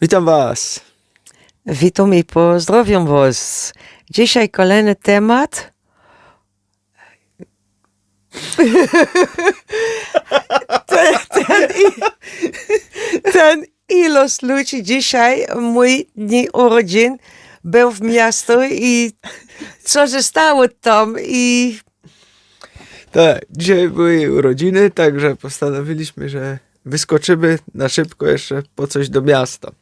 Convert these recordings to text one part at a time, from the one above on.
Witam Was. Witam i pozdrawiam Was. Dzisiaj kolejny temat. ten, ten, ten ilość ludzi dzisiaj, mój dni urodzin, był w miasto i co się stało tam i Tak, dzisiaj były urodziny, także postanowiliśmy, że wyskoczymy na szybko jeszcze po coś do miasta.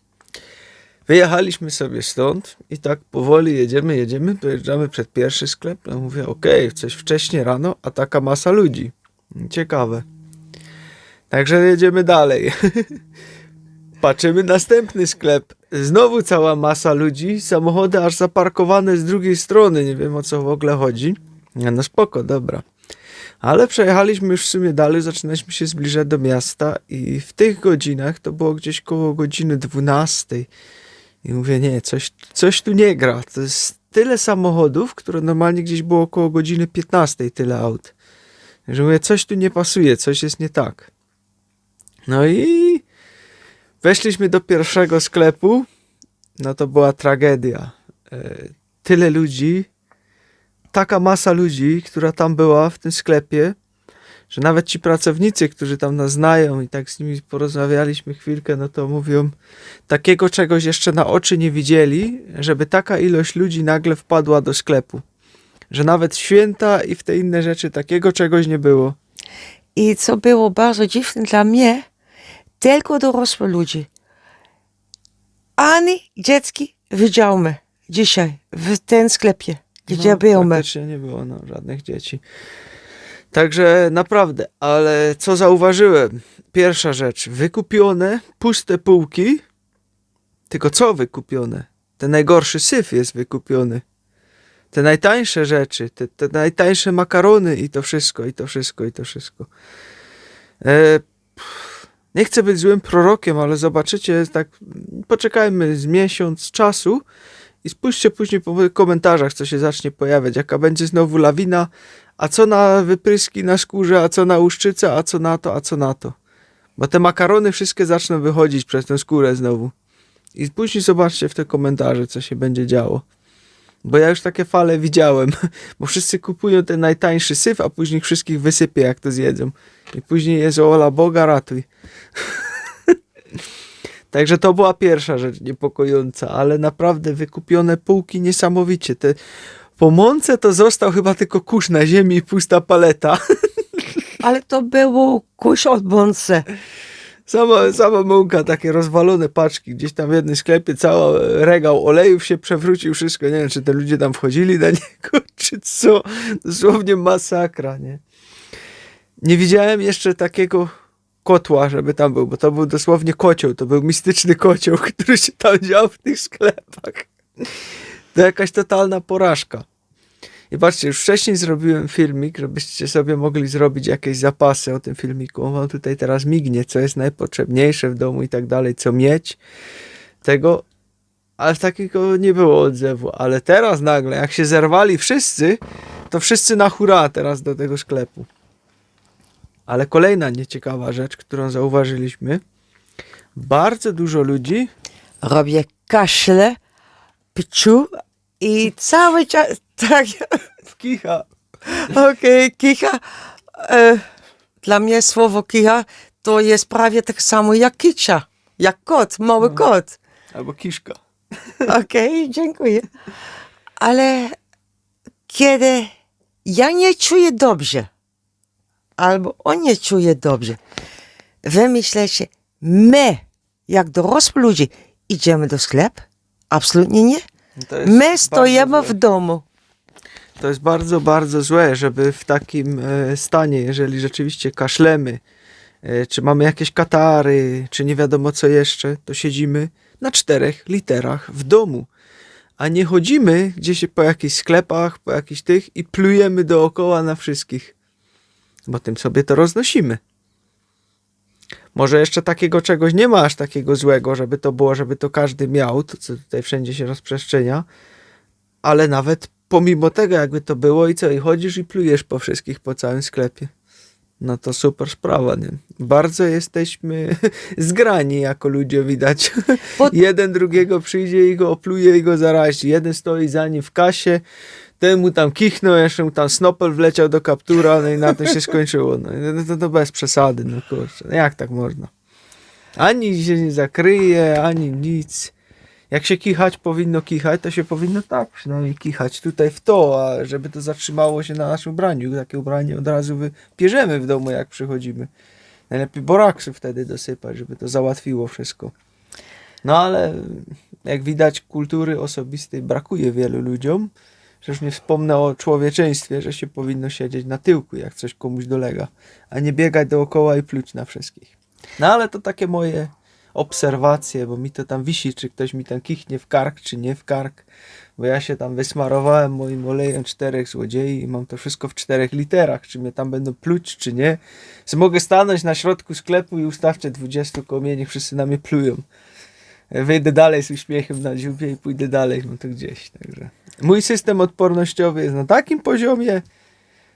Wyjechaliśmy sobie stąd i tak powoli jedziemy, jedziemy, dojeżdżamy przed pierwszy sklep. No mówię, okej, coś wcześnie rano, a taka masa ludzi. Ciekawe. Także jedziemy dalej. Patrzymy następny sklep. Znowu cała masa ludzi, samochody aż zaparkowane z drugiej strony. Nie wiem o co w ogóle chodzi. No spoko, dobra. Ale przejechaliśmy już w sumie dalej, zaczynaliśmy się zbliżać do miasta i w tych godzinach, to było gdzieś koło godziny 12. I mówię, nie, coś, coś tu nie gra. To jest tyle samochodów, które normalnie gdzieś było około godziny 15, tyle aut. Że mówię, coś tu nie pasuje, coś jest nie tak. No i weszliśmy do pierwszego sklepu. No to była tragedia. E, Tyle ludzi, taka masa ludzi, która tam była w tym sklepie, że nawet ci pracownicy, którzy tam nas znają i tak z nimi porozmawialiśmy chwilkę, no to mówią, takiego czegoś jeszcze na oczy nie widzieli, żeby taka ilość ludzi nagle wpadła do sklepu. Że nawet święta i w te inne rzeczy takiego czegoś nie było. I co było bardzo dziwne dla mnie, tylko dorosłe ludzi. Ani dziecki widziałem dzisiaj w tym sklepie, gdzie no, byłem. Nie było no, żadnych dzieci. Także naprawdę, ale co zauważyłem? Pierwsza rzecz, wykupione, puste półki. Tylko co wykupione? Ten najgorszy syf jest wykupiony. Te najtańsze rzeczy, te, te najtańsze makarony i to wszystko, i to wszystko, i to wszystko. E, nie chcę być złym prorokiem, ale zobaczycie, tak poczekajmy z miesiąc czasu i spójrzcie później po komentarzach, co się zacznie pojawiać, jaka będzie znowu lawina, a co na wypryski na skórze, a co na łuszczycę, a co na to, a co na to. Bo te makarony wszystkie zaczną wychodzić przez tę skórę znowu. I później zobaczcie w te komentarze, co się będzie działo. Bo ja już takie fale widziałem, bo wszyscy kupują ten najtańszy syf, a później wszystkich wysypie, jak to zjedzą. I później jest ola Boga ratuj. Także to była pierwsza rzecz niepokojąca, ale naprawdę wykupione półki niesamowicie. Te, po mące to został chyba tylko kurz na ziemi i pusta paleta. Ale to było kuś od bące. Sama, sama mąka, takie rozwalone paczki. Gdzieś tam w jednym sklepie cały regał olejów się przewrócił, wszystko. Nie wiem, czy te ludzie tam wchodzili na niego, czy co. Dosłownie masakra, nie? Nie widziałem jeszcze takiego kotła, żeby tam był, bo to był dosłownie kocioł. To był mistyczny kocioł, który się tam dział w tych sklepach. To jakaś totalna porażka. I patrzcie, już wcześniej zrobiłem filmik, żebyście sobie mogli zrobić jakieś zapasy o tym filmiku. On wam tutaj teraz mignie, co jest najpotrzebniejsze w domu i tak dalej, co mieć. Tego, ale takiego nie było odzewu. Ale teraz nagle, jak się zerwali wszyscy, to wszyscy na hura teraz do tego sklepu. Ale kolejna nieciekawa rzecz, którą zauważyliśmy. Bardzo dużo ludzi Robię kaszle, piciu i cały czas tak, kicha. okej, kicha. E, dla mnie słowo kicha to jest prawie tak samo jak kicia, jak kot, mały kot. Albo kiszka. Okej, dziękuję. Ale kiedy ja nie czuję dobrze, albo on nie czuje dobrze, wy myślicie, my, jak dorosły ludzie, idziemy do sklepu? Absolutnie nie. My złe. w domu. To jest bardzo, bardzo złe, żeby w takim e, stanie, jeżeli rzeczywiście kaszlemy, e, czy mamy jakieś katary, czy nie wiadomo co jeszcze, to siedzimy na czterech literach w domu. A nie chodzimy gdzieś po jakichś sklepach, po jakichś tych i plujemy dookoła na wszystkich. Bo tym sobie to roznosimy. Może jeszcze takiego czegoś nie ma aż takiego złego, żeby to było, żeby to każdy miał, to co tutaj wszędzie się rozprzestrzenia, ale nawet pomimo tego, jakby to było i co, i chodzisz i plujesz po wszystkich po całym sklepie. No to super sprawa, nie? Bardzo jesteśmy zgrani jako ludzie, widać. Bo- Jeden drugiego przyjdzie i go opluje i go zarazi. Jeden stoi za nim w kasie, ten mu tam kichnął, jeszcze mu tam snopel wleciał do kaptura, no i na tym się skończyło. No, no to, to bez przesady, no kurczę, no jak tak można? Ani się nie zakryje, ani nic. Jak się kichać powinno kichać, to się powinno tak przynajmniej kichać tutaj w to, a żeby to zatrzymało się na naszym ubraniu. Takie ubranie od razu wypierzemy w domu, jak przychodzimy. Najlepiej boraksu wtedy dosypać, żeby to załatwiło wszystko. No ale jak widać, kultury osobistej brakuje wielu ludziom. Przecież nie wspomnę o człowieczeństwie, że się powinno siedzieć na tyłku, jak coś komuś dolega, a nie biegać dookoła i pluć na wszystkich. No ale to takie moje obserwacje, bo mi to tam wisi, czy ktoś mi tam kichnie w kark, czy nie w kark, bo ja się tam wysmarowałem moim olejem czterech złodziei i mam to wszystko w czterech literach, czy mnie tam będą pluć, czy nie. Więc mogę stanąć na środku sklepu i ustawcie 20 koło niech wszyscy na mnie plują. Wyjdę dalej z uśmiechem na dziubie i pójdę dalej, no to gdzieś. Także mój system odpornościowy jest na takim poziomie,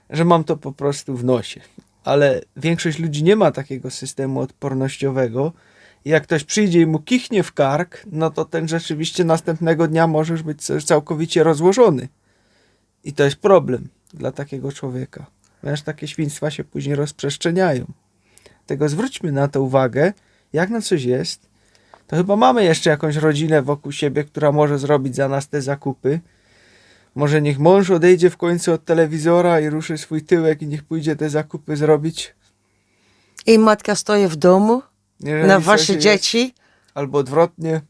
że mam to po prostu w nosie. Ale większość ludzi nie ma takiego systemu odpornościowego. I jak ktoś przyjdzie i mu kichnie w kark, no to ten rzeczywiście następnego dnia może już być całkowicie rozłożony. I to jest problem dla takiego człowieka. Ponieważ takie świństwa się później rozprzestrzeniają. Tego zwróćmy na to uwagę, jak na coś jest, to chyba mamy jeszcze jakąś rodzinę wokół siebie, która może zrobić za nas te zakupy. Może niech mąż odejdzie w końcu od telewizora i ruszy swój tyłek i niech pójdzie te zakupy zrobić. I matka stoi w domu Jeżeli na wasze jest, dzieci. Albo odwrotnie.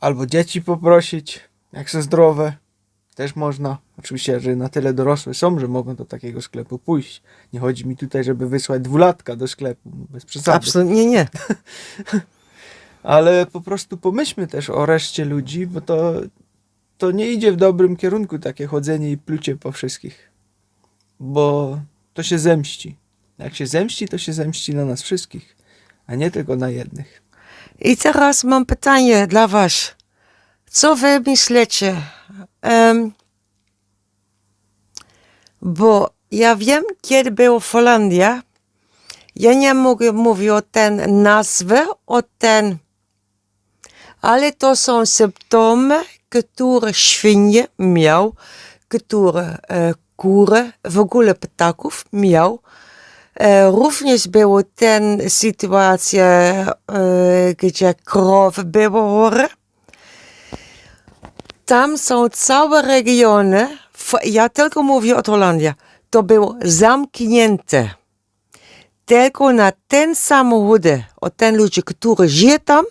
Albo dzieci poprosić, jak są zdrowe. Też można. Oczywiście, że na tyle dorosłe są, że mogą do takiego sklepu pójść. Nie chodzi mi tutaj, żeby wysłać dwulatka do sklepu, bez przesady. Absolutnie nie. ale po prostu pomyślmy też o reszcie ludzi, bo to, to nie idzie w dobrym kierunku takie chodzenie i plucie po wszystkich. Bo to się zemści. Jak się zemści, to się zemści na nas wszystkich, a nie tylko na jednych. I teraz mam pytanie dla was. Co wy myślicie? Em, bo ja wiem, kiedy była Holandia, ja nie mogę mówić o ten nazwy, o ten, ale to są symptomy, które świnie miał, które e, kury, w ogóle ptaków miał. E, Również była ten sytuacja, e, gdzie krowy były chory. Tam są całe regiony, ja tylko mówię o Holandii, to było zamknięte. Tylko na ten samochód, o ten ludzie, którzy żyją tam,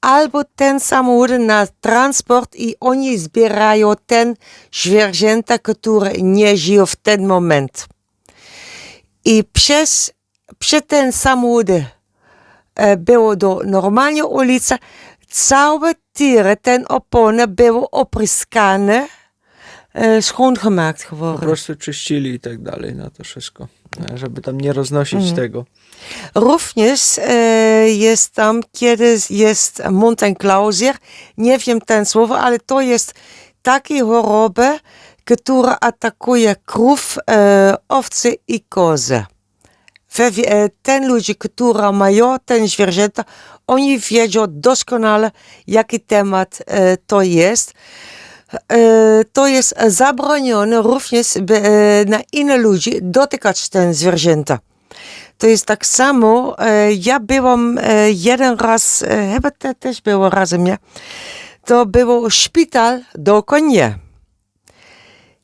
albo ten samochód na transport i oni zbierają ten zwierzęta, które nie żyją w ten moment. I przez, przez ten samochód e, było do normalnie ulica, całe tieren, ten opony były opryskane, e, schoongemaakt Po geworden. prostu czyścili i tak dalej na to wszystko, e, żeby tam nie roznosić Mhm. tego. Również e, jest tam, kiedy jest Montenklausier, nie wiem ten słowo, ale to jest takie choroba, która atakuje krów, e, owce i kozy. E, ten ludzie, którzy mają ten zwierzęta, oni wiedzą doskonale, jaki temat e, to jest. E, to jest zabronione również by, e, na inne ludzi dotykać ten zwierzęta. To jest tak samo, e, ja byłam e, jeden raz, e, chyba te, też było razem, nie? To był szpital do konie.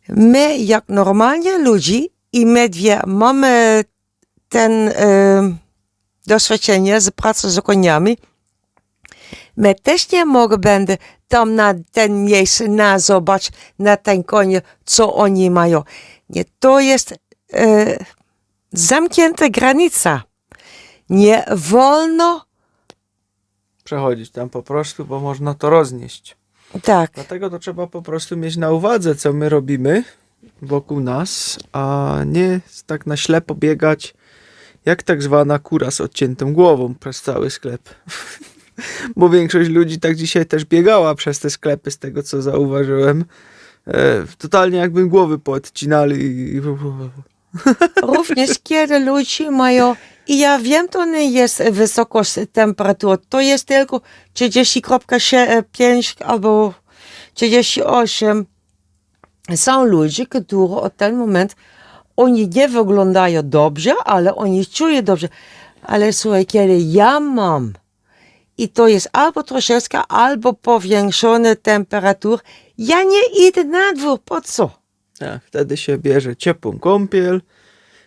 My, jak normalnie ludzi, i my dwie mamy ten doświadczenie z pracy z koniami, my też nie mogę będę tam na ten miejsce na zobacz na ten konie, co oni mają. Nie, to jest e, zamknięta granica. Nie wolno, Przechodzić tam po prostu, bo można to roznieść. tak, Dlatego to trzeba po prostu mieć na uwadze, co my robimy wokół nas, a nie tak na ślepo biegać, jak tak zwana kura z odciętą głową przez cały sklep. Bo większość ludzi tak dzisiaj też biegała przez te sklepy, z tego co zauważyłem. E, totalnie jakby głowy poodcinali i Również kiedy ludzie mają, i ja wiem, to nie jest wysokość temperatury, to jest tylko 30,5 albo 38. Są ludzie, którzy od ten moment, oni nie wyglądają dobrze, ale oni czują dobrze. Ale słuchaj, kiedy ja mam, i to jest albo troszeczkę, albo powiększone temperatur, ja nie idę na dwór, po co? Tak, wtedy się bierze ciepłą kąpiel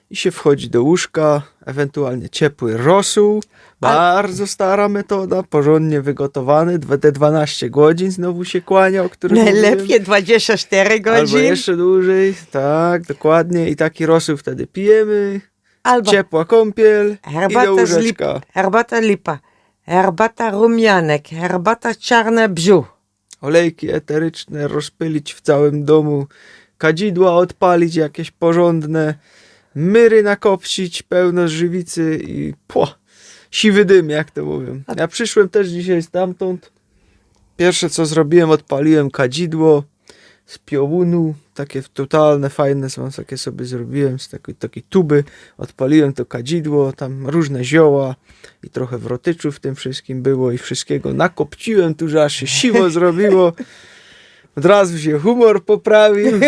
i się wchodzi do łóżka, ewentualnie ciepły rosół. Bardzo stara metoda, porządnie wygotowany, te 12 godzin znowu się kłania, o którym mówiłem. Najlepiej 24 Albo godziny. jeszcze dłużej, tak, dokładnie. I taki rosół wtedy pijemy, Albo ciepła kąpiel i do herbata z lip, łóżeczka. herbata lipa, herbata rumianek, herbata czarne bziu. Olejki eteryczne rozpylić w całym domu, kadzidła odpalić jakieś porządne, myry nakopcić pełno żywicy i pło, siwy dym, jak to mówią. Ja przyszłem też dzisiaj stamtąd. Pierwsze co zrobiłem, odpaliłem kadzidło z piołunu, takie totalne, fajne są, takie sobie zrobiłem z takiej, takiej tuby. Odpaliłem to kadzidło, tam różne zioła i trochę wrotyczu w tym wszystkim było i wszystkiego nakopciłem tu, że aż się siwo zrobiło. Od razu się humor poprawił.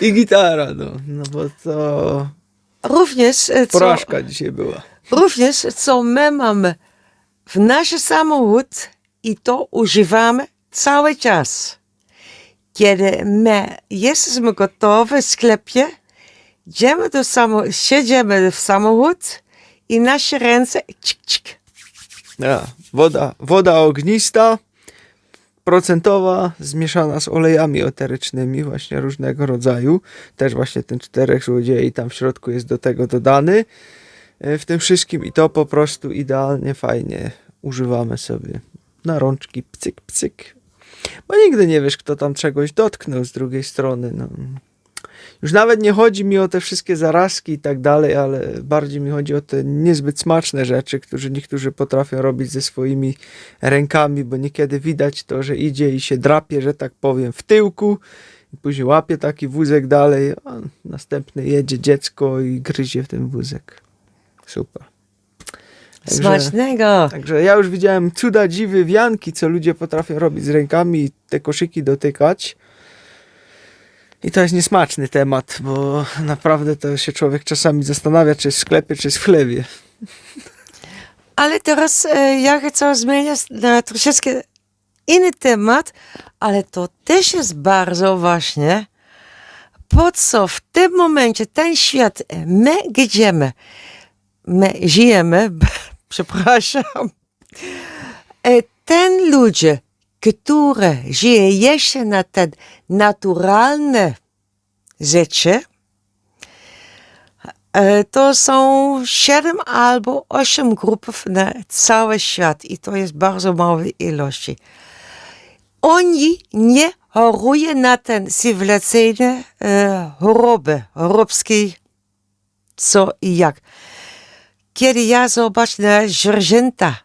I gitara, no, no bo to Również, e, co, porażka dzisiaj była. również co my mamy w nasz samochód i to używamy cały czas. Kiedy my jesteśmy gotowi w sklepie, idziemy do samochodu, siedzimy w samochód i nasze ręce cik, cik, Ja, woda, woda ognista, procentowa, zmieszana z olejami eterycznymi, właśnie różnego rodzaju. Też właśnie ten czterech złodziei tam w środku jest do tego dodany. e, W tym wszystkim i to po prostu idealnie, fajnie używamy sobie na rączki, pcyk, pcyk. Bo nigdy nie wiesz, kto tam czegoś dotknął z drugiej strony. No. Już nawet nie chodzi mi o te wszystkie zarazki i tak dalej, ale bardziej mi chodzi o te niezbyt smaczne rzeczy, które niektórzy potrafią robić ze swoimi rękami, bo niekiedy widać to, że idzie i się drapie, że tak powiem, w tyłku, i później łapie taki wózek dalej, a następny jedzie dziecko i gryzie w ten wózek. Super. Także- smacznego. Także ja już widziałem cuda, dziwy, wianki, co ludzie potrafią robić z rękami i te koszyki dotykać. I to jest niesmaczny temat, bo naprawdę to się człowiek czasami zastanawia, czy jest w sklepie, czy jest w chlewie. Ale teraz e, ja chcę zmienić na troszeczkę inny temat, ale to też jest bardzo ważne. Po co w tym momencie ten świat, e, my gdziemy, my żyjemy, przepraszam, e, ten ludzie, które żyją jeszcze na te naturalne rzeczy, E, To są 7 albo 8 grupów na cały świat i to jest bardzo małe ilości. Oni nie chorują na ten cywilizacyjne e, choroby, chorobskie co i jak. Kiedy ja zobaczę na zwierzęta,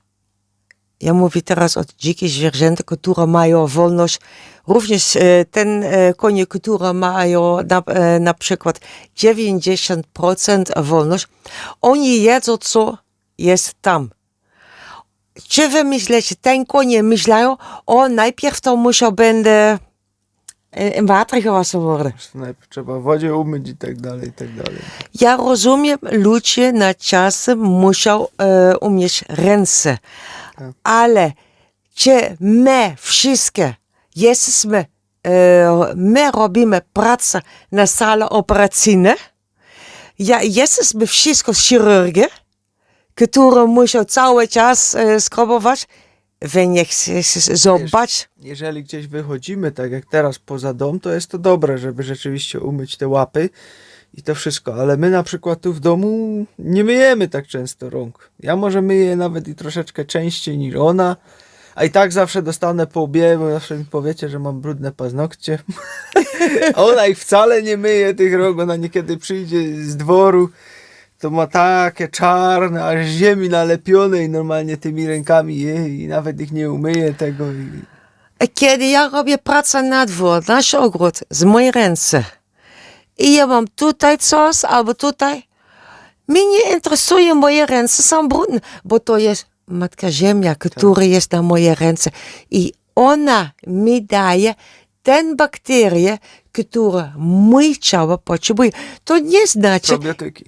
ja mówię teraz o dzikich zwierzętach, które mają wolność. Również e, ten e, konie, które mają na, e, na przykład 90% wolność, oni jedzą, co jest tam. Czy wy myślicie, ten konie myślają, o najpierw to musiał będę in water gewassen worden. Najpierw trzeba w wodzie umyć i tak dalej, i tak dalej. Ja rozumiem, ludzie na czasem muszą e, umieć ręce, ale czy my wszystkie jesteśmy, e, my robimy pracę na sali operacyjnej, ja, jesteśmy wszystko chirurgi, które muszą cały czas e, skrobować, wy niech zobacz, Jeżeli gdzieś wychodzimy, tak jak teraz, poza dom, to jest to dobre, żeby rzeczywiście umyć te łapy i to wszystko, ale my na przykład tu w domu nie myjemy tak często rąk. Ja może myję nawet i troszeczkę częściej niż ona, a i tak zawsze dostanę po łbie, bo zawsze mi powiecie, że mam brudne paznokcie. ona ich wcale nie myje tych rąk, ona niekiedy przyjdzie z dworu, to ma takie czarne, aż ziemi nalepione i normalnie tymi rękami je i nawet ich nie umyje tego i Kiedy ja robię pracę na dwór, nasz ogród, z mojej ręce, i ja mam tutaj coś, albo tutaj. Mnie nie interesuje moje ręce są brudne, bo to jest Matka Ziemia, która jest na moje ręce. I ona mi daje ten bakterie, które mój ciało potrzebuje. To nie znaczy, Probiotyki.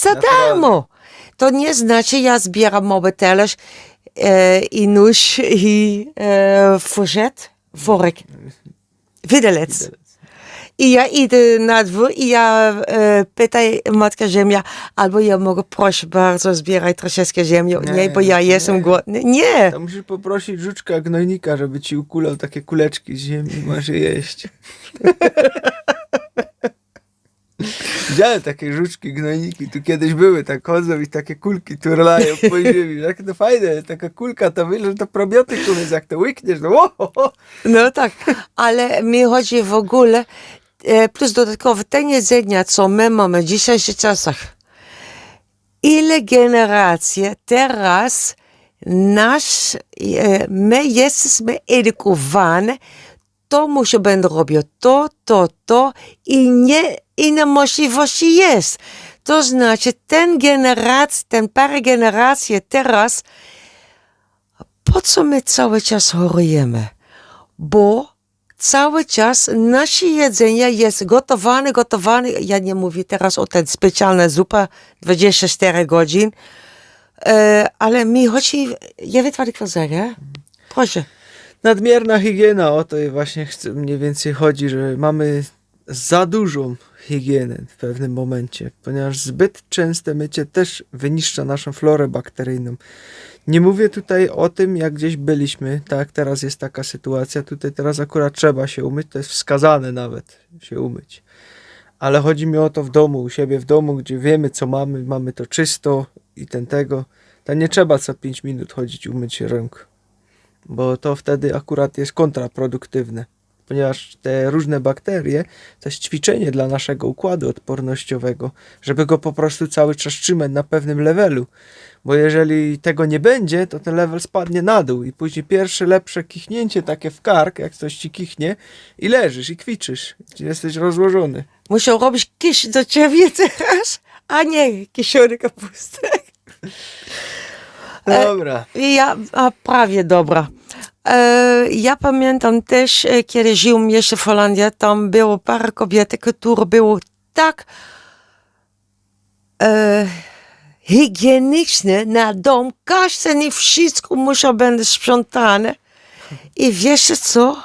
Za darmo. To nie znaczy, ja zbieram talerz e, i nóż i e, worek, widelec. I ja idę na dwór i ja e, pytaj Matka Ziemia, albo ja mogę, proszę bardzo, zbieraj troszeczkę ziemi. Nie, Nie, bo ja nie. jestem głodny. Nie. To musisz poprosić żuczka gnojnika, żeby ci ukulał takie kuleczki z ziemi masz je jeść. Widziałem takie żuczki, gnojniki, tu kiedyś były, tak chodzą i takie kulki turlają po ziemi. Jak to fajne, taka kulka, to wiesz, że to probiotykum jest, jak to łykniesz, no o, o, o. No tak, ale mi chodzi w ogóle, e, plus dodatkowo te jedzenia, co my mamy w dzisiejszych czasach. Ile generacji teraz nasz, e, my jesteśmy edukowani, to muszę będę robił to, to, to i nie inne możliwości jest. To znaczy, ten generacja, ten parę generacji teraz, po co my cały czas chorujemy? Bo cały czas nasze jedzenie jest gotowane, gotowane. Ja nie mówię teraz o tej specjalnej zupie 24 godzin, e, ale mi chodzi, ja wiem, co chcę powiedzieć, Proszę. Nadmierna higiena, o to właśnie mniej więcej chodzi, że mamy za dużą higienę w pewnym momencie, ponieważ zbyt częste mycie też wyniszcza naszą florę bakteryjną. Nie mówię tutaj o tym, jak gdzieś byliśmy, tak, teraz jest taka sytuacja, tutaj teraz akurat trzeba się umyć, to jest wskazane nawet się umyć. Ale chodzi mi o to w domu, u siebie w domu, gdzie wiemy co mamy, mamy to czysto i ten tego, to nie trzeba co 5 minut chodzić umyć rąk bo to wtedy akurat jest kontraproduktywne, ponieważ te różne bakterie to jest ćwiczenie dla naszego układu odpornościowego, żeby go po prostu cały czas trzymać na pewnym levelu, bo jeżeli tego nie będzie, to ten level spadnie na dół i później pierwsze lepsze kichnięcie takie w kark, jak coś ci kichnie i leżysz i kwiczysz, jesteś rozłożony. Muszę robić kisz do ciebie teraz, a nie kiszony kapustek. E, Dobra. Ja a prawie dobra. E, ja pamiętam też, e, kiedy żyłem jeszcze w Holandii, tam było parę kobiet, które były tak e, higieniczne na dom. Każdy nie wszystko musiał być sprzątane. I wiesz co?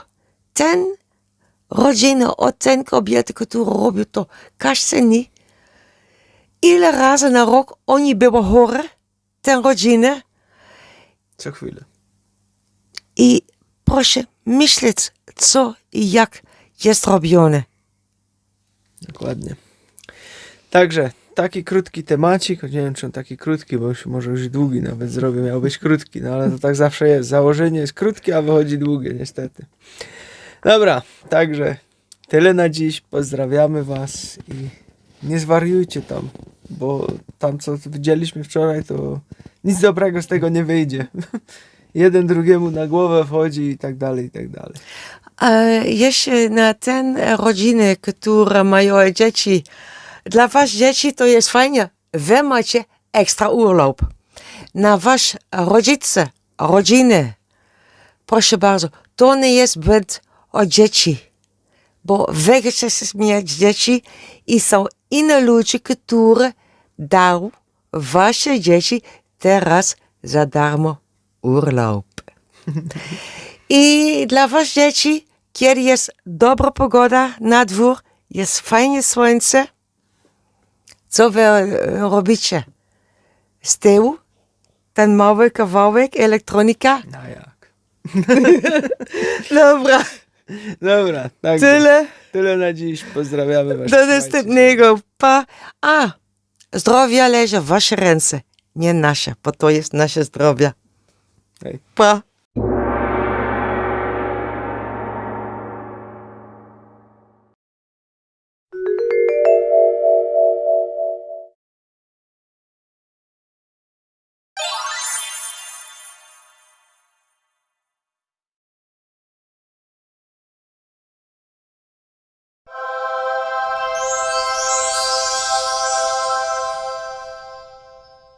Ten rodzina od ten kobiety, które robią to, każdy nie. Ile razy na rok oni były chore, ten rodziny. Co chwilę. I proszę myśleć, co i jak jest robione. Dokładnie. Także taki krótki temacik, nie wiem czy on taki krótki, bo już może już długi nawet zrobię, miał być krótki, no ale to tak zawsze jest. Założenie jest krótkie, a wychodzi długie niestety. Dobra, także tyle na dziś. Pozdrawiamy Was i nie zwariujcie tam, bo tam co widzieliśmy wczoraj, to nic dobrego z tego nie wyjdzie. Jeden drugiemu na głowę wchodzi i tak dalej, i tak dalej. A jeszcze na ten rodziny, które mają dzieci, dla was dzieci to jest fajnie, wy macie ekstra urlop. Na wasz rodzice, rodziny, proszę bardzo, to nie jest zbyt o dzieci, bo wy chcecie mieć dzieci i są inne ludzie, którzy dają wasze dzieci teraz za darmo urlop. I dla was dzieci, kiedy jest dobra pogoda na dwór, jest fajnie słońce, co wy e, robicie? Z tyłu ten mały kawałek elektronika? No jak? Dobra, Dobra, tak. tyle. Tyle na dziś. Pozdrawiamy Was. Do następnego. Pa. A, zdrowie leży w wasze ręce, nie nasze, bo to jest nasze zdrowie. Hej. Pa.